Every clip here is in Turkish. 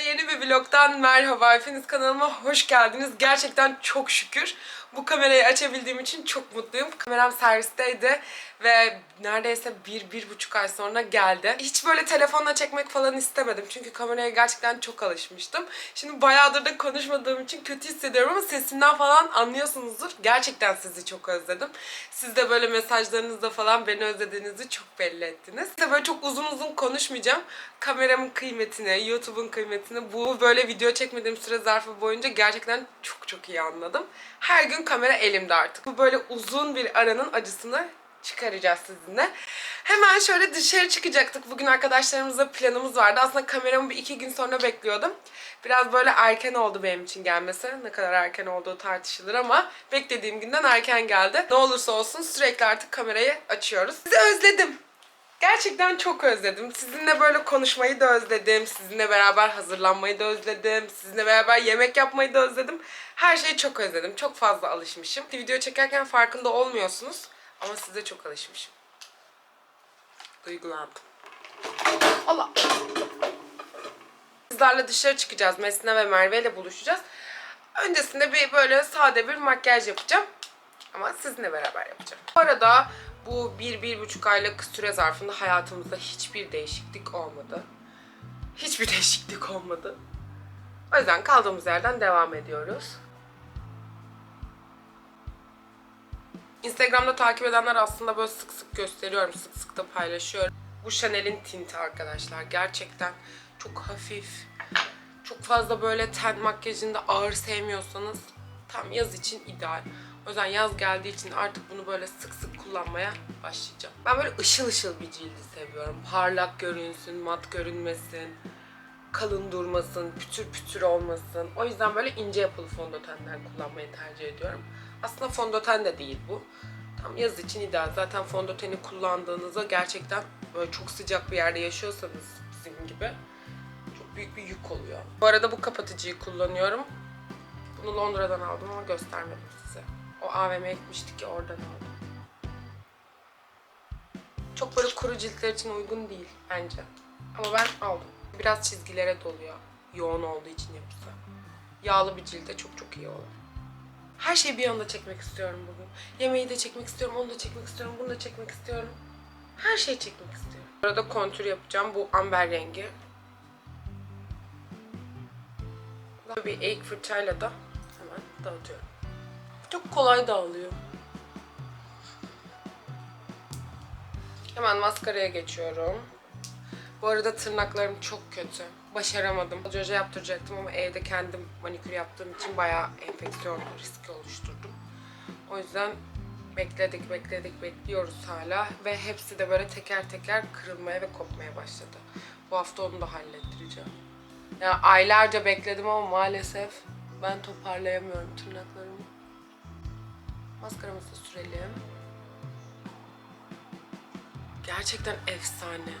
yeni bir vlogdan merhaba. Hepiniz kanalıma hoş geldiniz. Gerçekten çok şükür bu kamerayı açabildiğim için çok mutluyum. Kameram servisteydi ve neredeyse bir, bir buçuk ay sonra geldi. Hiç böyle telefonla çekmek falan istemedim. Çünkü kameraya gerçekten çok alışmıştım. Şimdi bayağıdır da konuşmadığım için kötü hissediyorum ama sesimden falan anlıyorsunuzdur. Gerçekten sizi çok özledim. Siz de böyle mesajlarınızda falan beni özlediğinizi çok belli ettiniz. Size böyle çok uzun uzun konuşmayacağım. Kameramın kıymetini, YouTube'un kıymetini bu böyle video çekmediğim süre zarfı boyunca gerçekten çok çok iyi anladım. Her gün kamera elimde artık. Bu böyle uzun bir aranın acısını çıkaracağız sizinle. Hemen şöyle dışarı çıkacaktık. Bugün arkadaşlarımızla planımız vardı. Aslında kameramı bir iki gün sonra bekliyordum. Biraz böyle erken oldu benim için gelmesi. Ne kadar erken olduğu tartışılır ama beklediğim günden erken geldi. Ne olursa olsun sürekli artık kamerayı açıyoruz. Sizi özledim. Gerçekten çok özledim. Sizinle böyle konuşmayı da özledim. Sizinle beraber hazırlanmayı da özledim. Sizinle beraber yemek yapmayı da özledim. Her şeyi çok özledim. Çok fazla alışmışım. Video çekerken farkında olmuyorsunuz. Ama size çok alışmışım. Duygulandım. Allah. Kızlarla dışarı çıkacağız. Mesne ve Merve ile buluşacağız. Öncesinde bir böyle sade bir makyaj yapacağım. Ama sizinle beraber yapacağım. Bu arada bu bir, bir buçuk aylık süre zarfında hayatımızda hiçbir değişiklik olmadı. Hiçbir değişiklik olmadı. O yüzden kaldığımız yerden devam ediyoruz. Instagram'da takip edenler aslında böyle sık sık gösteriyorum, sık sık da paylaşıyorum. Bu Chanel'in tinti arkadaşlar. Gerçekten çok hafif. Çok fazla böyle ten makyajında ağır sevmiyorsanız tam yaz için ideal. O yüzden yaz geldiği için artık bunu böyle sık sık kullanmaya başlayacağım. Ben böyle ışıl ışıl bir cildi seviyorum. Parlak görünsün, mat görünmesin, kalın durmasın, pütür pütür olmasın. O yüzden böyle ince yapılı fondötenler kullanmayı tercih ediyorum. Aslında fondöten de değil bu. Tam yaz için ideal. Zaten fondöteni kullandığınızda gerçekten böyle çok sıcak bir yerde yaşıyorsanız bizim gibi çok büyük bir yük oluyor. Bu arada bu kapatıcıyı kullanıyorum. Bunu Londra'dan aldım ama göstermedim. O AVM'ye gitmiştik ya oradan aldım. Çok böyle kuru ciltler için uygun değil bence. Ama ben aldım. Biraz çizgilere doluyor. Yoğun olduğu için yapısı. Yağlı bir cilde çok çok iyi olur. Her şeyi bir anda çekmek istiyorum bugün. Yemeği de çekmek istiyorum, onu da çekmek istiyorum, bunu da çekmek istiyorum. Her şeyi çekmek istiyorum. Bu arada kontür yapacağım. Bu amber rengi. Bir eğik fırçayla da hemen dağıtıyorum. Çok kolay dağılıyor. Hemen maskaraya geçiyorum. Bu arada tırnaklarım çok kötü. Başaramadım. Önce yaptıracaktım ama evde kendim manikür yaptığım için bayağı enfeksiyon riski oluşturdum. O yüzden bekledik, bekledik, bekliyoruz hala. Ve hepsi de böyle teker teker kırılmaya ve kopmaya başladı. Bu hafta onu da hallettireceğim. Ya aylarca bekledim ama maalesef ben toparlayamıyorum tırnaklarımı. Maskaramızı sürelim. Gerçekten efsane.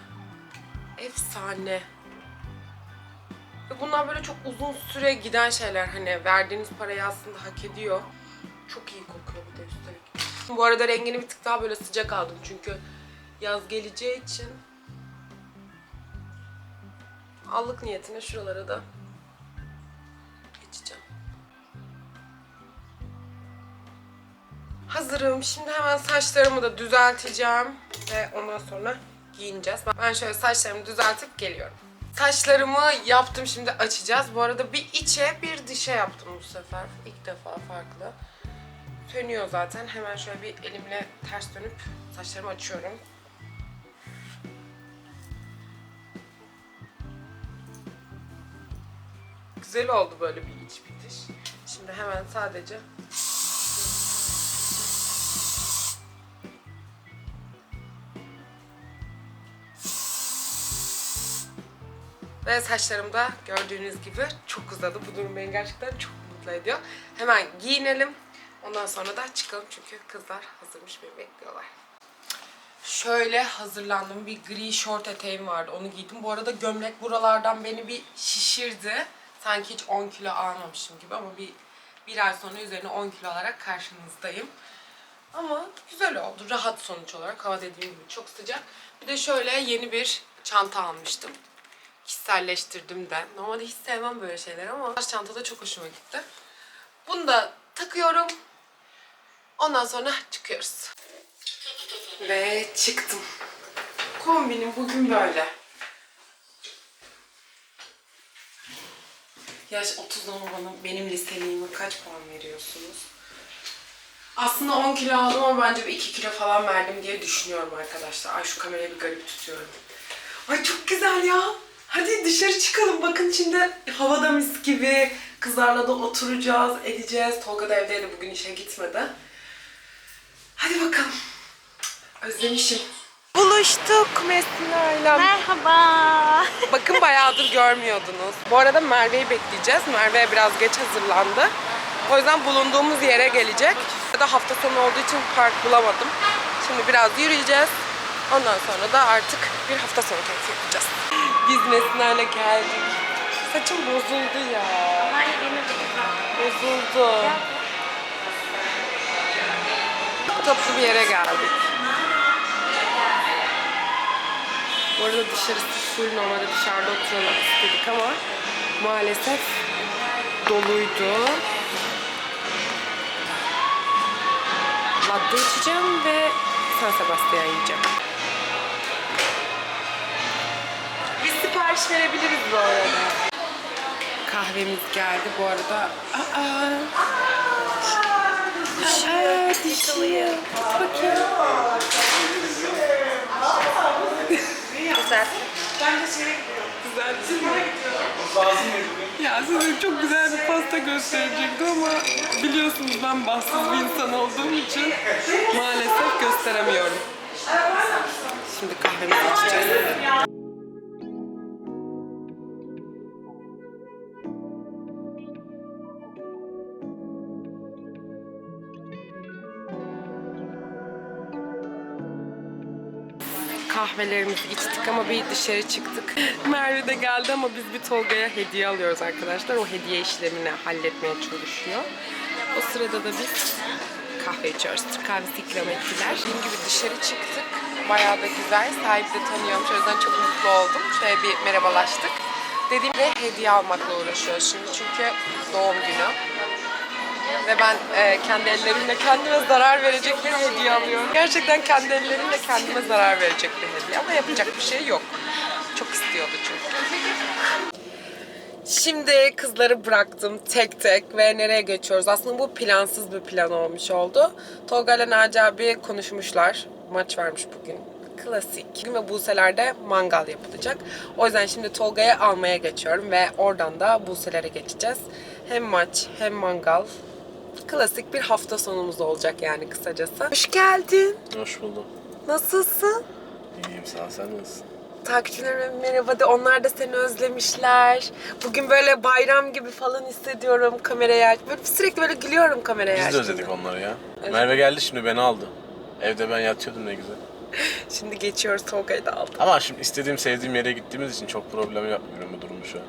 Efsane. Ve bunlar böyle çok uzun süre giden şeyler. Hani verdiğiniz parayı aslında hak ediyor. Çok iyi kokuyor bir de üstelik. Bu arada rengini bir tık daha böyle sıcak aldım. Çünkü yaz geleceği için allık niyetine şuralara da Hazırım. Şimdi hemen saçlarımı da düzelteceğim. Ve ondan sonra giyineceğiz. Ben şöyle saçlarımı düzeltip geliyorum. Saçlarımı yaptım şimdi açacağız. Bu arada bir içe bir dışa yaptım bu sefer. İlk defa farklı. Sönüyor zaten. Hemen şöyle bir elimle ters dönüp saçlarımı açıyorum. Güzel oldu böyle bir iç bitiş. Şimdi hemen sadece Ve saçlarım da gördüğünüz gibi çok uzadı. Bu durum beni gerçekten çok mutlu ediyor. Hemen giyinelim. Ondan sonra da çıkalım çünkü kızlar hazırmış beni bekliyorlar. Şöyle hazırlandım. Bir gri şort eteğim vardı. Onu giydim. Bu arada gömlek buralardan beni bir şişirdi. Sanki hiç 10 kilo almamışım gibi ama bir, bir ay sonra üzerine 10 kilo alarak karşınızdayım. Ama güzel oldu. Rahat sonuç olarak. Hava dediğim gibi çok sıcak. Bir de şöyle yeni bir çanta almıştım. Kişiselleştirdim de. Normalde hiç sevmem böyle şeyler ama çantada çok hoşuma gitti. Bunu da takıyorum. Ondan sonra çıkıyoruz. Ve çıktım. Kombinim bugün böyle. Yaş 30 ama bana benim liseliğime kaç puan veriyorsunuz? Aslında 10 kilo aldım ama bence bir 2 kilo falan verdim diye düşünüyorum arkadaşlar. Ay şu kamerayı bir garip tutuyorum. Ay çok güzel ya. Hadi dışarı çıkalım. Bakın şimdi havada mis gibi. Kızlarla da oturacağız, edeceğiz. Tolga da evdeydi bugün işe gitmedi. Hadi bakalım. Özlemişim. Buluştuk Mesna'yla. Merhaba. Bakın bayağıdır görmüyordunuz. Bu arada Merve'yi bekleyeceğiz. Merve biraz geç hazırlandı. O yüzden bulunduğumuz yere gelecek. Ya da hafta sonu olduğu için park bulamadım. Şimdi biraz yürüyeceğiz. Ondan sonra da artık bir hafta sonu keyfi yapacağız. Biz Mesna'yla geldik. Saçım bozuldu ya. Hayır benim. Bozuldu. Tatlı bir yere geldik. Bu arada dışarısı full normalde dışarıda oturalım istedik ama maalesef doluydu. Latte içeceğim ve San Sebastian yiyeceğim. Sipariş verebiliriz bu arada. Kahvemiz geldi bu arada. Aa. Aa, dişiyor. Bakayım. Güzel. Güzel. Ya size çok güzel bir pasta gösterecektim ama biliyorsunuz ben bahtsız bir insan olduğum için maalesef gösteremiyorum. Şimdi kahvemizi içeceğiz. Kahvelerimizi içtik ama bir dışarı çıktık. Merve de geldi ama biz bir Tolga'ya hediye alıyoruz arkadaşlar. O hediye işlemini halletmeye çalışıyor. O sırada da biz kahve içiyoruz. Türk kahvesi ikram ettiler. Dediğim gibi dışarı çıktık. Bayağı da güzel. Sahibi de tanıyormuş. O yüzden çok mutlu oldum. Şöyle bir merhabalaştık. Dediğim gibi hediye almakla uğraşıyoruz şimdi. Çünkü doğum günü. Ve ben e, kendi ellerimle kendime zarar verecek bir hediye alıyorum. Gerçekten kendi ellerimle kendime zarar verecek bir hediye ama yapacak bir şey yok. Çok istiyordu çünkü. Şimdi kızları bıraktım tek tek ve nereye geçiyoruz? Aslında bu plansız bir plan olmuş oldu. Tolga ile Naci abi konuşmuşlar. Maç varmış bugün. Klasik. Ve Buse'lerde mangal yapılacak. O yüzden şimdi Tolga'yı almaya geçiyorum ve oradan da Buse'lere geçeceğiz. Hem maç hem mangal. Klasik bir hafta sonumuz olacak yani kısacası. Hoş geldin. Hoş buldum. Nasılsın? İyiyim sağ ol, sen nasılsın? Takipçilerime merhaba de onlar da seni özlemişler. Bugün böyle bayram gibi falan hissediyorum kameraya. Böyle sürekli böyle gülüyorum kameraya. Biz de özledik onları ya. Evet. Merve geldi şimdi beni aldı. Evde ben yatıyordum ne güzel. Şimdi geçiyoruz Tolga'yı da aldım. Ama şimdi istediğim sevdiğim yere gittiğimiz için çok problem yapmıyorum bu durumu şu an.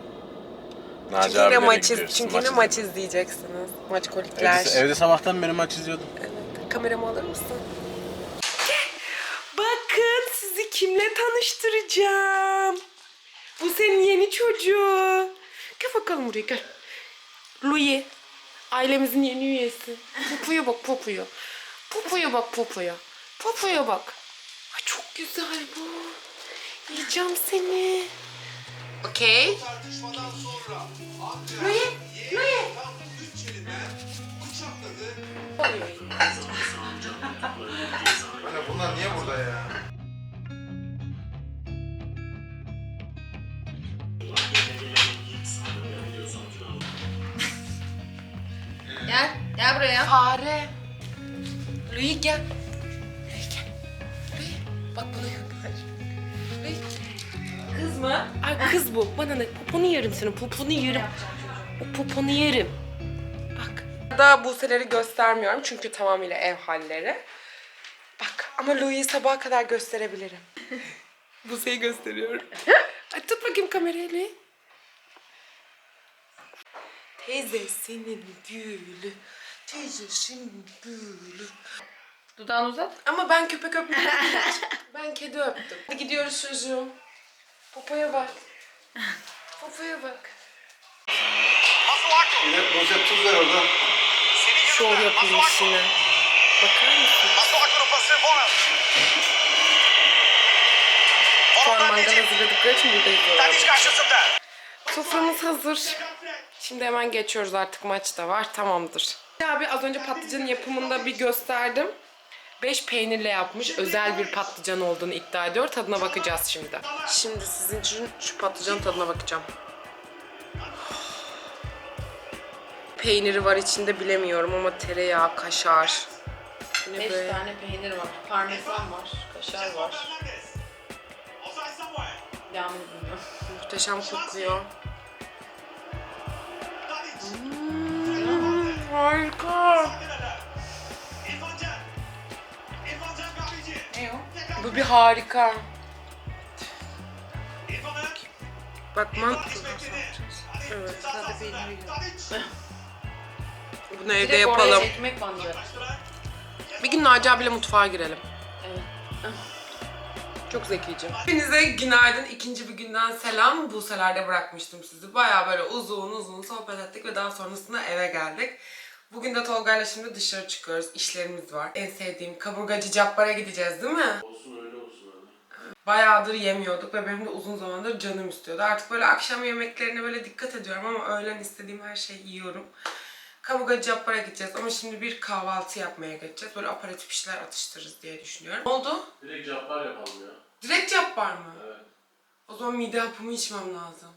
Naci Çünkü yine abilerle maç, iz, gidiyoruz, çünkü yine maç izleyeceksiniz. Maç kolikler. Evde, evde sabahtan beri maç izliyordum. Evet. Kameramı alır mısın? Bakın sizi kimle tanıştıracağım. Bu senin yeni çocuğu. Gel bakalım buraya gel. Louis. Ailemizin yeni üyesi. Pupuya bak Pupuya. Pupuya bak Pupuya. Pupuya bak. Ay çok güzel bu. Yiyeceğim seni. Okey. Louis. Louis. Anne bunlar niye burada ya? Gel. Gel buraya. Fare. Louis gel. Mı? Ay kız bu. Bana ne? Poponu yerim senin. Poponu yerim. O poponu yerim. Bak. Daha Buse'leri göstermiyorum çünkü tamamıyla ev halleri. Bak ama Louis'i sabaha kadar gösterebilirim. Buse'yi gösteriyorum. Ay, tut bakayım kamerayı Louis. Teyzesinin gülü. Teyzesinin gülü. Dudağını uzat. Ama ben köpek öpmedim. ben kedi öptüm. Hadi gidiyoruz çocuğum. Popoya bak. Kafaya bak. Millet boşa tuz ver orada. Şov yapılmış yine. Bakar mısın? Şu an mangal hazırladıkları için burada izliyorlar. Soframız hazır. Şimdi hemen geçiyoruz artık maç da var. Tamamdır. Abi az önce patlıcanın yapımında bir gösterdim. 5 peynirle yapmış. Özel bir patlıcan olduğunu iddia ediyor. Tadına bakacağız şimdi. Şimdi sizin için şu patlıcanın tadına bakacağım. Peyniri var içinde bilemiyorum ama tereyağı, kaşar. 5 böyle tane peynir var. Parmesan var. Kaşar var. Yağmur bilmiyorum. muhteşem kokuyor. Hmm, harika. Bu bir harika. Bak mantı. Evet. Tadı bilmiyorum. Bunu evde Direkt yapalım. oraya ekmek bandı. Bir gün Naci abiyle mutfağa girelim. Evet. Çok zekice. Hepinize günaydın. İkinci bir günden selam. Buseler'de bırakmıştım sizi. Baya böyle uzun uzun sohbet ettik ve daha sonrasında eve geldik. Bugün de Tolga'yla şimdi dışarı çıkıyoruz. İşlerimiz var. En sevdiğim kaburgacı Cabbar'a gideceğiz değil mi? Olsun öyle olsun abi. Bayağıdır yemiyorduk ve benim de uzun zamandır canım istiyordu. Artık böyle akşam yemeklerine böyle dikkat ediyorum ama öğlen istediğim her şeyi yiyorum. Kaburgacı Cabbar'a gideceğiz ama şimdi bir kahvaltı yapmaya geçeceğiz. Böyle aparatif bir şeyler atıştırırız diye düşünüyorum. Ne oldu? Direkt caplar yapalım ya. Direkt Cabbar mı? Evet. O zaman mide hapımı içmem lazım.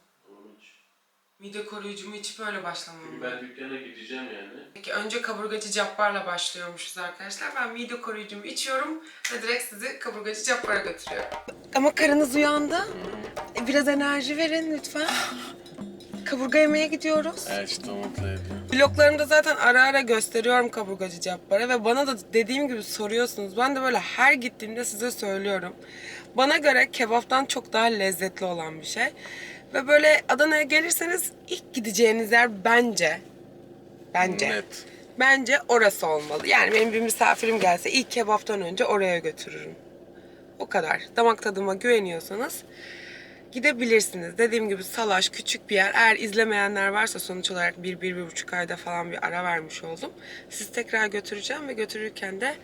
Mide koruyucumu içip öyle başlamam Çünkü ben dükkana gideceğim yani. Peki önce kaburgacı Cabbar'la başlıyormuşuz arkadaşlar. Ben mide koruyucumu içiyorum ve direkt sizi kaburgacı Cabbar'a götürüyorum. Ama karınız uyandı. E, Biraz enerji verin lütfen. Kaburga yemeye gidiyoruz. Evet işte mutlu ediyor. Vloglarımda zaten ara ara gösteriyorum kaburgacı Cabbar'a ve bana da dediğim gibi soruyorsunuz. Ben de böyle her gittiğimde size söylüyorum. Bana göre kebaptan çok daha lezzetli olan bir şey. Ve böyle Adana'ya gelirseniz ilk gideceğiniz yer bence bence Net. bence orası olmalı. Yani benim bir misafirim gelse ilk kebaptan önce oraya götürürüm. O kadar. Damak tadıma güveniyorsanız gidebilirsiniz. Dediğim gibi Salaş küçük bir yer. Eğer izlemeyenler varsa sonuç olarak bir, bir, bir buçuk ayda falan bir ara vermiş oldum. Sizi tekrar götüreceğim ve götürürken de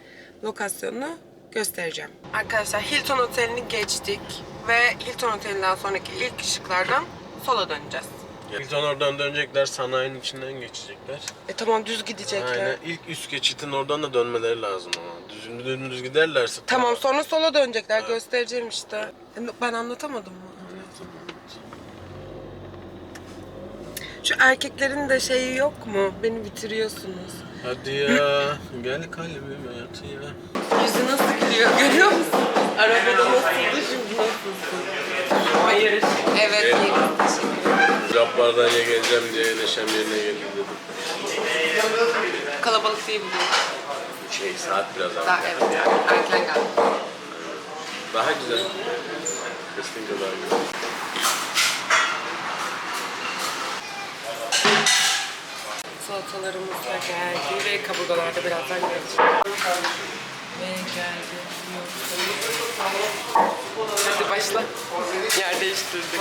lokasyonunu göstereceğim. Arkadaşlar Hilton Oteli'ni geçtik ve Hilton Oteli'nden sonraki ilk ışıklardan sola döneceğiz. Hilton oradan dönecekler, sanayinin içinden geçecekler. E tamam düz gidecekler. Aynen. İlk üst geçitin oradan da dönmeleri lazım ama. Düz, dümdüz giderlerse... Tamam sonra sola dönecekler göstereceğim işte. Ben anlatamadım mı? Şu erkeklerin de şeyi yok mu? Beni bitiriyorsunuz. Hadi ya. Gel kalbime yat ya. Yüzü nasıl gülüyor görüyor musun? Arabada nasıldı şimdi nasılsın? Hayır. Evet Evet. iyi. Teşekkür ederim. Cabbar'dan ya geleceğim diye neşem yerine geldi dedim. Kalabalık değil bugün. Şey saat biraz daha. Daha evet erken geldim. Daha güzel. Kesinlikle daha güzel. Salatalarımız da geldi ve kaburgalar da birazdan gelecek. Ve. Hadi başla. Yer değiştirdik.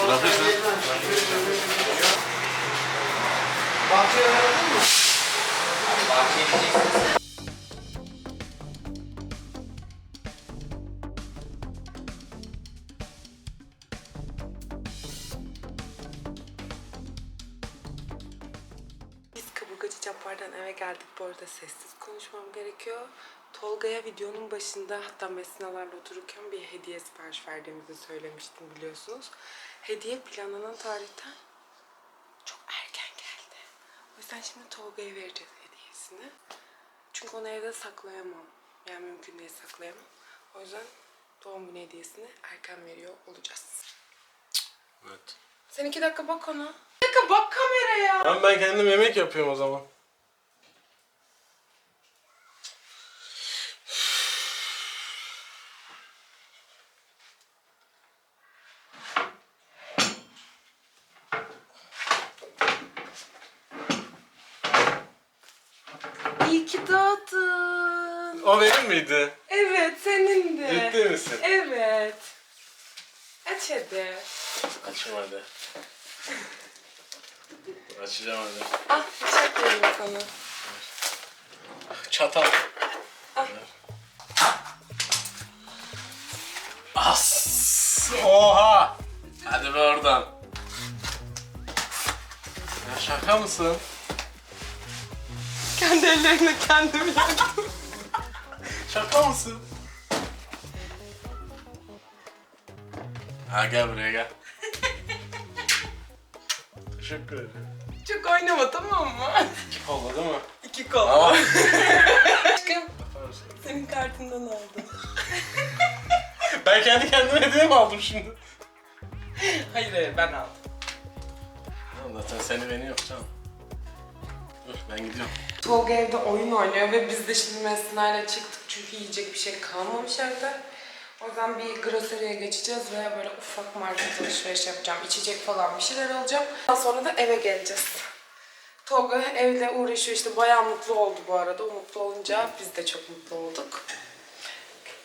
Biz kaburgacı Cabbar'dan eve geldik. Bu arada sessiz konuşmam gerekiyor. Tolga'ya videonun başında hatta mesinalarla otururken bir hediye sipariş verdiğimizi söylemiştim biliyorsunuz. Hediye planlanan tarihten çok erken geldi. O yüzden şimdi Tolga'ya vereceğiz hediyesini. Çünkü onu evde saklayamam. Yani mümkün değil saklayamam. O yüzden doğum günü hediyesini erken veriyor olacağız. Evet. Sen iki dakika bak ona. Bir dakika bak kameraya. Tamam ben kendim yemek yapıyorum o zaman. Ki doğdun. O benim miydi? Evet senin de. Ciddi misin? Evet. Aç hadi. Açım hadi. Açacağım hadi. Ah bıçak vereyim sana. Çatal. As. Oha. Hadi be oradan. Ya şaka mısın? Kendi ellerimle kendim yaktım. Şaka mısın? Ha gel buraya gel. Teşekkür ederim. Çok oynama tamam mı? İki kolla değil mi? İki kol. Aşkım senin kartından aldım. ben kendi kendime hediye mi aldım şimdi? Hayır hayır ben aldım. Tamam, Zaten seni beni yok canım. Ben gidiyorum. Tolga evde oyun oynuyor ve biz de şimdi Mesna'yla çıktık çünkü yiyecek bir şey kalmamış evde. O yüzden bir groseriye geçeceğiz ve böyle ufak market alışveriş yapacağım. İçecek falan bir şeyler alacağım. Daha sonra da eve geleceğiz. Tolga evde uğraşıyor işte bayağı mutlu oldu bu arada. O mutlu olunca biz de çok mutlu olduk.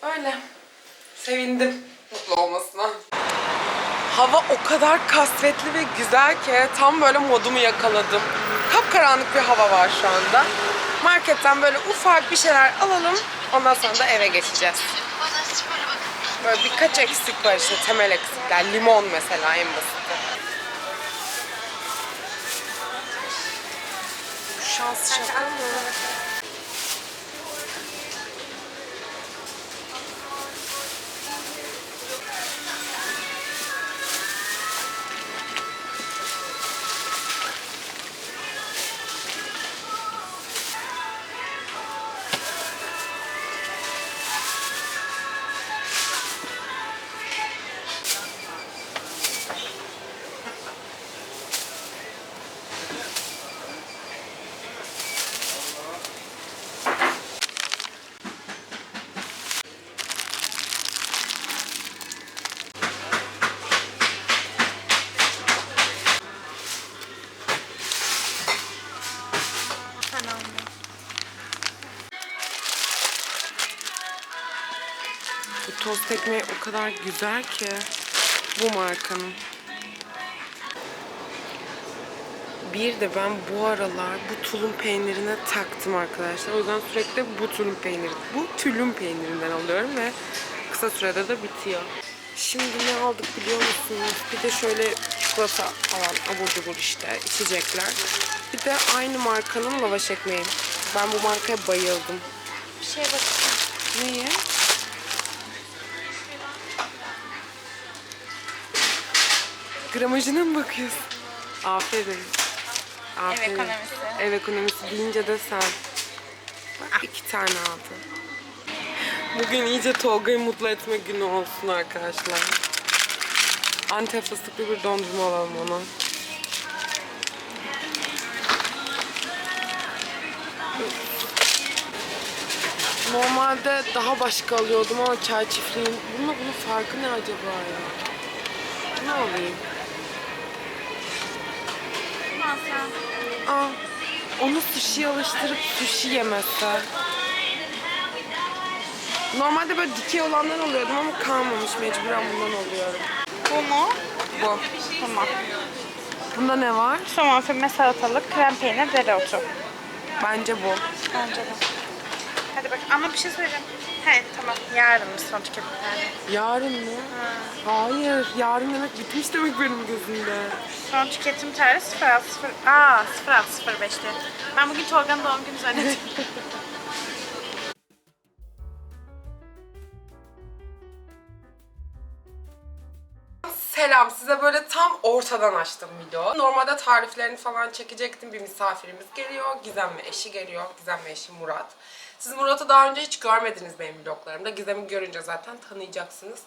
Öyle. Sevindim mutlu olmasına. Hava o kadar kasvetli ve güzel ki tam böyle modumu yakaladım. Kapkaranlık bir hava var şu anda. Marketten böyle ufak bir şeyler alalım. Ondan sonra da eve geçeceğiz. Böyle birkaç eksik var işte temel eksikler. Limon mesela en basiti. Şans şaka mı? Ekmeği o kadar güzel ki. Bu markanın. Bir de ben bu aralar bu tulum peynirine taktım arkadaşlar. O yüzden sürekli bu tulum peyniri, bu tülüm peynirinden alıyorum ve kısa sürede de bitiyor. Şimdi ne aldık biliyor musunuz? Bir de şöyle çikolata alan abur cubur işte içecekler. Bir de aynı markanın lavaş ekmeği. Ben bu markaya bayıldım. Bir şeye bakacağım. Niye? Gramajına mı bakıyorsun? Aferin. Ev Aferin. ekonomisi. Ev ekonomisi deyince de sen. Bak iki tane aldın. Bugün iyice Tolga'yı mutlu etme günü olsun arkadaşlar. Antep fıstıklı bir dondurma alalım ona. Normalde daha başka alıyordum ama çay çiftliğin. Bununla bunun farkı ne acaba ya? Ne alayım? Aa, onu sushi'ye alıştırıp sushi yemezse. Normalde böyle dikey olandan alıyordum ama kalmamış. Mecburen bundan alıyorum. Bu mu? Bu. Tamam. Bunda ne var? Somon füme salatalık, krem peynir, dereotu. Bence bu. Bence de. Hadi bak ama bir şey söyleyeceğim. He tamam. Yarın mı son tüketim yani? Yarın mı? Hayır. Yarın demek bitmiş demek benim gözümde. Son tüketim tarihi 06 0 Aa 06 05'te. Ben bugün Tolga'nın doğum günü zannettim. Selam size böyle tam ortadan açtım video. Normalde tariflerini falan çekecektim. Bir misafirimiz geliyor. Gizem ve eşi geliyor. Gizem ve eşi Murat. Siz Murat'ı daha önce hiç görmediniz benim vloglarımda. Gizem'i görünce zaten tanıyacaksınız.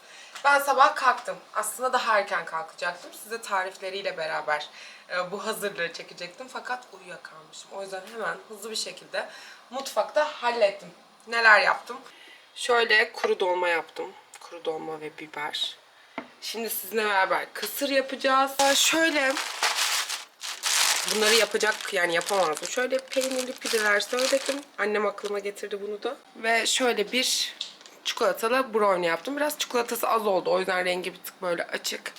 Ben sabah kalktım. Aslında daha erken kalkacaktım. Size tarifleriyle beraber e, bu hazırlığı çekecektim. Fakat uyuyakalmışım. O yüzden hemen hızlı bir şekilde mutfakta hallettim. Neler yaptım? Şöyle kuru dolma yaptım. Kuru dolma ve biber. Şimdi sizinle beraber kısır yapacağız. Şöyle bunları yapacak yani yapamazdım. Şöyle peynirli pideler söyledim. Annem aklıma getirdi bunu da. Ve şöyle bir çikolatalı brownie yaptım. Biraz çikolatası az oldu. O yüzden rengi bir tık böyle açık.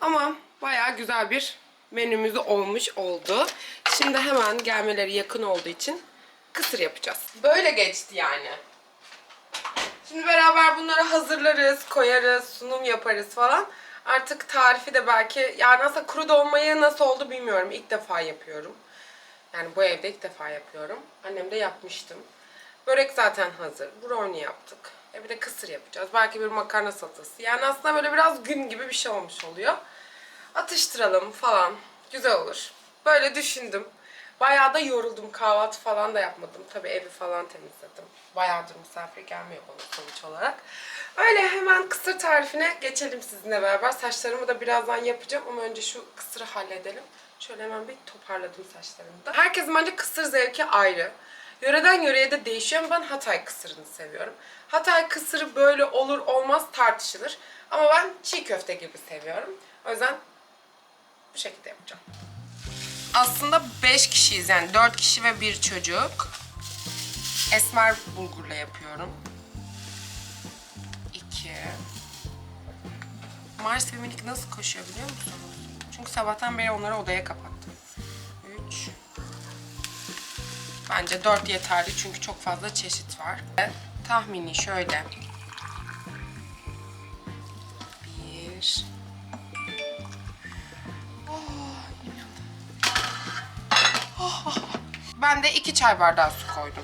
Ama bayağı güzel bir menümüz olmuş oldu. Şimdi hemen gelmeleri yakın olduğu için kısır yapacağız. Böyle geçti yani. Şimdi beraber bunları hazırlarız, koyarız, sunum yaparız falan. Artık tarifi de belki yani aslında kuru dolmayı nasıl oldu bilmiyorum. İlk defa yapıyorum. Yani bu evde ilk defa yapıyorum. Annem de yapmıştım. Börek zaten hazır. Brownie yaptık. E bir de kısır yapacağız. Belki bir makarna salatası. Yani aslında böyle biraz gün gibi bir şey olmuş oluyor. Atıştıralım falan. Güzel olur. Böyle düşündüm. Bayağı da yoruldum. Kahvaltı falan da yapmadım. Tabii evi falan temizledim. Bayağıdır misafir gelmiyor bana sonuç olarak. Öyle hemen kısır tarifine geçelim sizinle beraber. Saçlarımı da birazdan yapacağım ama önce şu kısırı halledelim. Şöyle hemen bir toparladım saçlarımı da. Herkesin bence kısır zevki ayrı. Yöreden yöreye de değişiyor ama ben Hatay kısırını seviyorum. Hatay kısırı böyle olur olmaz tartışılır. Ama ben çiğ köfte gibi seviyorum. O yüzden bu şekilde yapacağım. Aslında 5 kişiyiz yani 4 kişi ve bir çocuk. Esmer bulgurla yapıyorum. Mars ve Minik nasıl koşuyor biliyor musunuz? Çünkü sabahtan beri onları odaya kapattım. 3 Bence 4 yeterli çünkü çok fazla çeşit var. Tahmini şöyle. 1 Ben de 2 çay bardağı su koydum.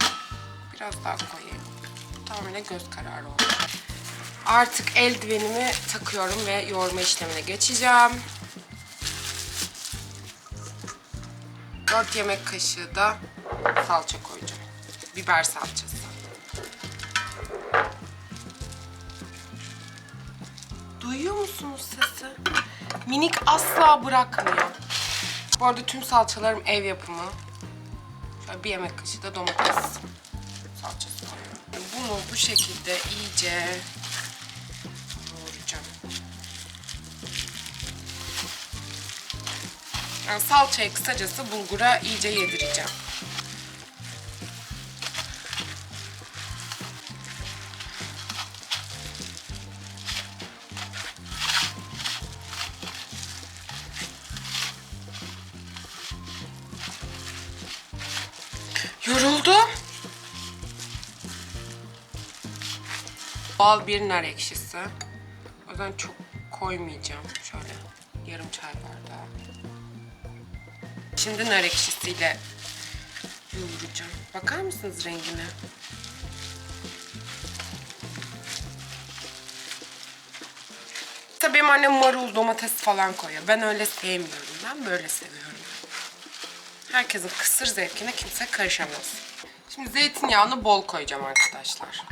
Biraz daha koyayım. Tamamen göz kararı oldu. Artık eldivenimi takıyorum ve yoğurma işlemine geçeceğim. 4 yemek kaşığı da salça koyacağım. Biber salçası. Duyuyor musunuz sesi? Minik asla bırakmıyor. Bu arada tüm salçalarım ev yapımı. Şöyle bir yemek kaşığı da domates salçası. Bunu bu şekilde iyice Yani salçayı kısacası bulgura iyice yedireceğim. Yoruldum. Bal bir nar ekşisi. O yüzden çok koymayacağım. Şöyle yarım çay bardağı. Şimdi nar ekşisiyle yoğuracağım. Bakar mısınız rengine? Tabii benim annem marul, domates falan koyuyor. Ben öyle sevmiyorum. Ben böyle seviyorum. Herkesin kısır zevkine kimse karışamaz. Şimdi zeytinyağını bol koyacağım arkadaşlar.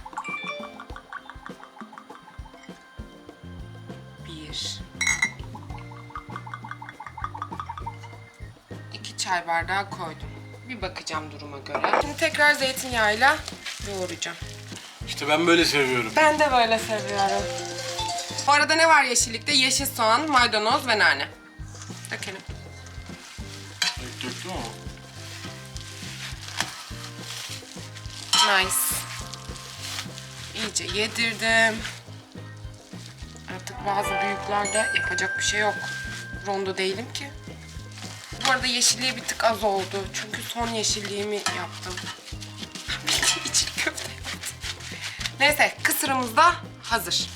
Çay bardağı koydum. Bir bakacağım duruma göre. Şimdi tekrar zeytinyağıyla yoğuracağım. İşte ben böyle seviyorum. Ben de böyle seviyorum. Bu arada ne var yeşillikte? Yeşil soğan, maydanoz ve nane. Dökelim. Döktün mü? Nice. İyice yedirdim. Artık bazı büyüklerde yapacak bir şey yok. Rondo değilim ki. Bu arada yeşilliği bir tık az oldu. Çünkü son yeşilliğimi yaptım. İçli köfte. Neyse kısırımız da hazır.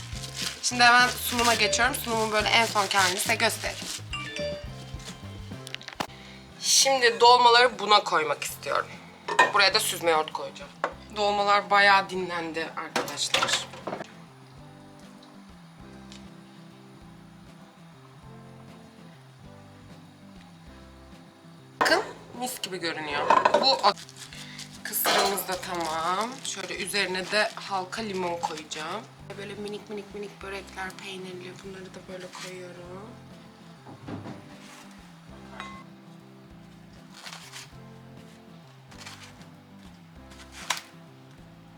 Şimdi hemen sunuma geçiyorum. Sunumun böyle en son halini size göstereyim. Şimdi dolmaları buna koymak istiyorum. Buraya da süzme yoğurt koyacağım. Dolmalar bayağı dinlendi arkadaşlar. Gibi görünüyor. Bu kısırımız da tamam. Şöyle üzerine de halka limon koyacağım. Böyle minik minik minik börekler peynirli bunları da böyle koyuyorum.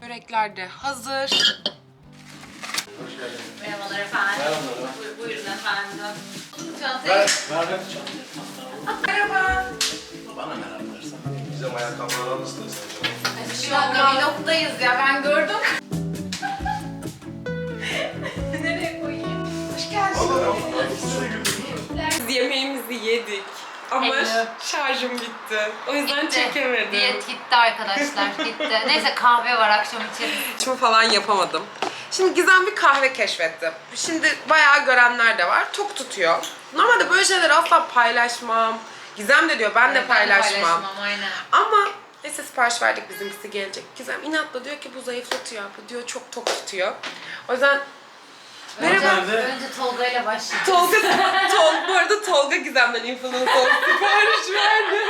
Börekler de hazır. Merhabalar efendim. Merhabalar. Buyurun efendim. Çantayı Merhaba. Bizim ayakkabılarımız da sen. şu anda vlogdayız ya ben gördüm. Nereye koyayım? Hoş geldiniz. Biz yemeğimizi yedik. Ama Hello. şarjım bitti. O yüzden Gitti. çekemedim. Diyet gitti arkadaşlar. Gitti. Neyse kahve var akşam içeriz. İçimi falan yapamadım. Şimdi Gizem bir kahve keşfetti. Şimdi bayağı görenler de var. Tok tutuyor. Normalde böyle şeyleri asla paylaşmam. Gizem de diyor ben de paylaşmam. aynen. Ama neyse sipariş verdik bizimkisi gelecek. Gizem inatla diyor ki bu zayıflatıyor. Bu diyor çok tok tutuyor. O yüzden Merhaba. Önce Tolga ile başlayalım. Tolga, Tol, bu arada Tolga Gizem'den influencer sipariş verdi.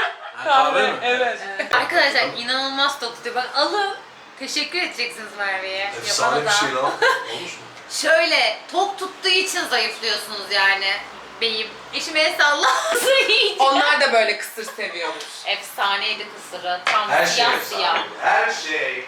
Kahve mi? Evet. Arkadaşlar inanılmaz tok tutuyor. Bak alın. Teşekkür edeceksiniz Merve'ye. Yapana da. lan. Olmuş mu? Şöyle tok tuttuğu için zayıflıyorsunuz yani. Beyim. Eşim el sallasın iyice. Onlar da böyle kısır seviyormuş. Efsaneydi kısırı. Tam Her şey siyah efsane. siyah. Her şey.